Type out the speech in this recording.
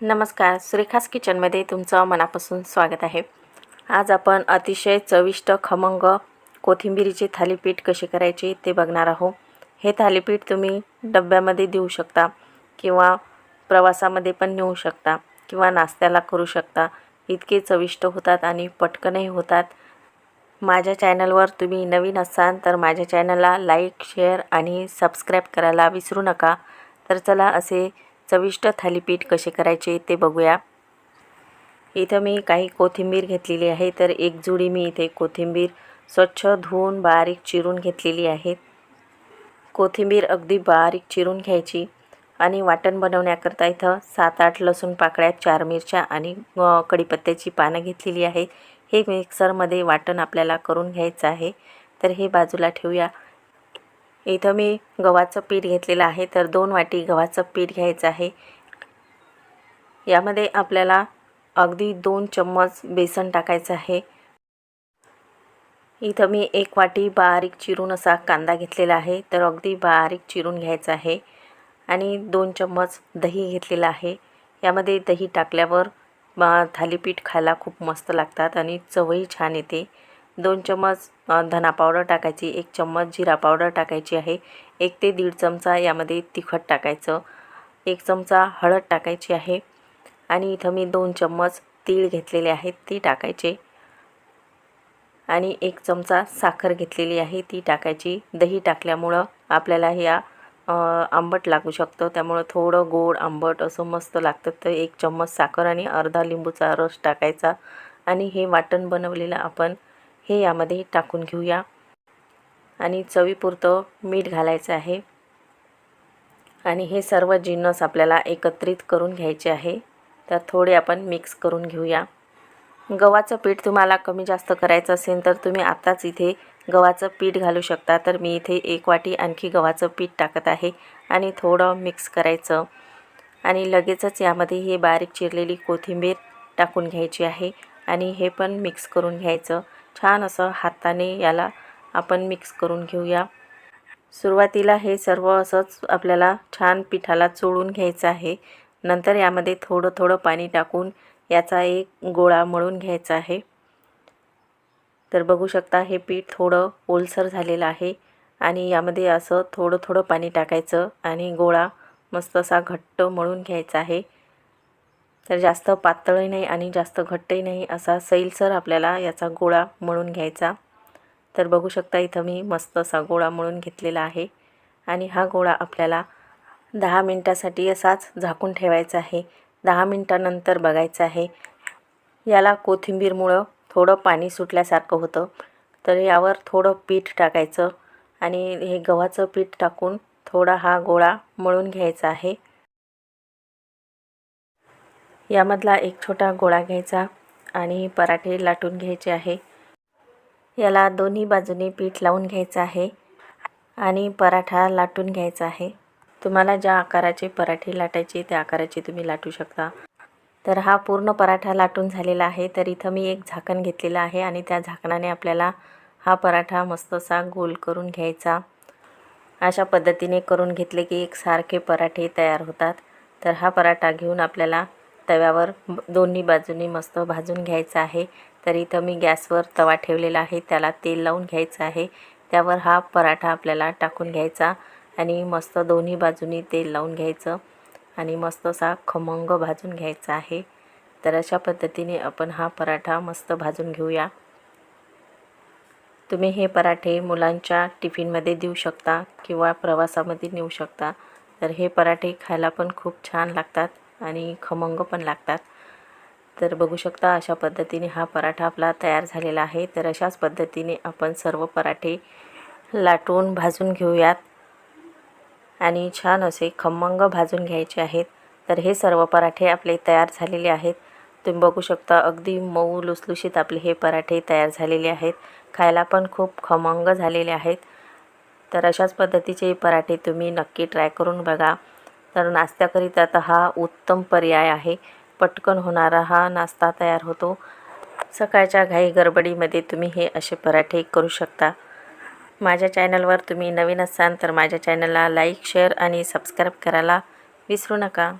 नमस्कार सुरेखास किचनमध्ये तुमचं मनापासून स्वागत आहे. आज आपण अतिशय चविष्ट खमंग कोथिंबिरीचे थालीपीठ कसे करायचे ते बघणार आहोत. हे थालीपीठ तुम्ही डब्यामध्ये देऊ शकता किंवा प्रवासामध्ये पण नेऊ शकता किंवा नाश्त्याला करू शकता. इतके चविष्ट होतात आणि पटकनही होतात. माझ्या चॅनलवर तुम्ही नवीन असाल तर माझ्या चॅनलला लाईक शेअर आणि सबस्क्राईब करायला विसरू नका. तर चला असे चविष्ट थालीपीठ कसे करायचे ते बघूया. इथं मी काही कोथिंबीर घेतलेली आहे तर एक जुडी मी इथे कोथिंबीर स्वच्छ धुवून बारीक चिरून घेतलेली आहे. कोथिंबीर अगदी बारीक चिरून घ्यायची आणि वाटण बनवण्याकरता इथं सात आठ लसूण पाकळ्या चार मिरच्या आणि कढीपत्त्याची पानं घेतलेली आहे हे मिक्सरमध्ये वाटण आपल्याला करून घ्यायचं आहे. तर हे बाजूला ठेवूया. इथं मी गव्हाचं पीठ घेतलेलं आहे तर दोन वाटी गव्हाचं पीठ घ्यायचं आहे. यामध्ये आपल्याला अगदी दोन चम्मच बेसन टाकायचं आहे. इथं मी एक वाटी बारीक चिरून असा कांदा घेतलेला आहे तर अगदी बारीक चिरून घ्यायचा आहे. आणि दोन चम्मच दही घेतलेलं आहे. यामध्ये दही टाकल्यावर थालीपीठ खायला खूप मस्त लागतात आणि चवही छान येते. दोन चम्मच धना पावडर टाकायची एक चम्मच जिरा पावडर टाकायची आहे एक ते दीड चमचा यामध्ये तिखट टाकायचं एक चमचा हळद टाकायची आहे आणि इथं मी दोन चम्मच तीळ घेतलेले आहेत ती टाकायचे. आणि एक चमचा साखर घेतलेली आहे ती टाकायची. दही टाकल्यामुळं आपल्याला ह्या आंबट लागू शकतं त्यामुळं थोडं गोड आंबट असं मस्त लागतं. तर एक चम्मच साखर आणि अर्धा लिंबूचा रस टाकायचा. आणि हे वाटण बनवलेलं आपण हे यामध्ये टाकून घेऊया. आणि चवीपुरतं मीठ घालायचं आहे. आणि हे सर्व जिन्नस आपल्याला एकत्रित करून घ्यायचे आहे. तर थोडे आपण मिक्स करून घेऊया. गव्हाचं पीठ तुम्हाला कमी जास्त करायचं असेल तर तुम्ही आत्ताच इथे गव्हाचं पीठ घालू शकता. तर मी इथे एक वाटी आणखी गव्हाचं पीठ टाकत आहे. आणि थोडं मिक्स करायचं. आणि लगेचच यामध्ये हे बारीक चिरलेली कोथिंबीर टाकून घ्यायची आहे. आणि हे पण मिक्स करून घ्यायचं. छान असं हाताने याला आपण मिक्स करून घेऊया. सुरुवातीला हे सर्व असंच आपल्याला छान पिठाला चोळून घ्यायचं आहे. नंतर यामध्ये थोडं थोडं पाणी टाकून याचा एक गोळा मळून घ्यायचा आहे. तर बघू शकता हे पीठ थोडं ओलसर झालेलं आहे आणि यामध्ये असं थोडं थोडं पाणी टाकायचं आणि गोळा मस्त असा घट्ट मळून घ्यायचा आहे. तर जास्त पातळही नाही आणि जास्त घट्टही नाही असा सैलसर आपल्याला याचा गोळा मळून घ्यायचा. तर बघू शकता इथं मी मस्त असा गोळा मळून घेतलेला आहे. आणि हा गोळा आपल्याला दहा मिनटासाठी असाच झाकून ठेवायचा आहे. दहा मिनटानंतर बघायचं आहे. याला कोथिंबीरमुळं थोडं पाणी सुटल्यासारखं होतं. तर यावर थोडं पीठ टाकायचं आणि हे गव्हाचं पीठ टाकून थोडा हा गोळा मळून घ्यायचा आहे. यामधला एक छोटा गोळा घ्यायचा आणि पराठे लाटून घ्यायचे आहे. याला दोन्ही बाजूनी पीठ लावून घ्यायचं आहे आणि पराठा लाटून घ्यायचा आहे. तुम्हाला ज्या आकाराचे पराठे लाटायचे त्या आकाराचे तुम्ही लाटू शकता. तर हा पूर्ण पराठा लाटून झालेला आहे. तर इथं मी एक झाकण घेतलेलं आहे आणि त्या झाकणाने आपल्याला हा पराठा मस्त असा गोल करून घ्यायचा. अशा पद्धतीने करून घेतले की एक सारखे पराठे तयार होतात. तर हा पराठा घेऊन आपल्याला तव्यावर दोन्ही बाजूनी मस्त भाजून घ्यायचं आहे. तर इथं मी गॅसवर तवा ठेवलेला आहे. त्याला तेल लावून घ्यायचं आहे. त्यावर हा पराठा आपल्याला टाकून घ्यायचा आणि मस्त दोन्ही बाजूनी तेल लावून घ्यायचं आणि मस्त असा खमंग भाजून घ्यायचा आहे. तर अशा पद्धतीने आपण हा पराठा मस्त भाजून घेऊया. तुम्ही हे पराठे मुलांच्या टिफिनमध्ये देऊ शकता किंवा प्रवासामध्ये नेऊ शकता. तर हे पराठे खायला पण खूप छान लागतात. आणि खमंग पण लागतात. तर बघू शकता अशा पद्धतीने हा पराठा आपला तयार झालेला आहे. तर अशाच पद्धतीने आपण सर्व पराठे लाटून भाजून घेऊयात. आणि छान असे खमंग भाजून घ्यायचे आहेत. तर हे सर्व पराठे आपले तयार झालेले आहेत. तुम्ही बघू शकता अगदी मऊ लुसलुशीत आपले हे पराठे तयार झालेले आहेत. खायला पण खूप खमंग झालेले आहेत. तर अशाच पद्धतीचे पराठे तुम्ही नक्की ट्राय करून बघा. तर नाश्त्याकरिता तर हा उत्तम पर्याय आहे. पटकन होणारा हा नाश्ता तयार होतो. सकाळच्या घाई गडबडीमध्ये तुम्ही हे असे पराठे करू शकता. माझ्या चॅनलवर तुम्ही नवीन असाल तर माझ्या चॅनलला लाईक शेअर आणि सबस्क्राईब करायला विसरू नका.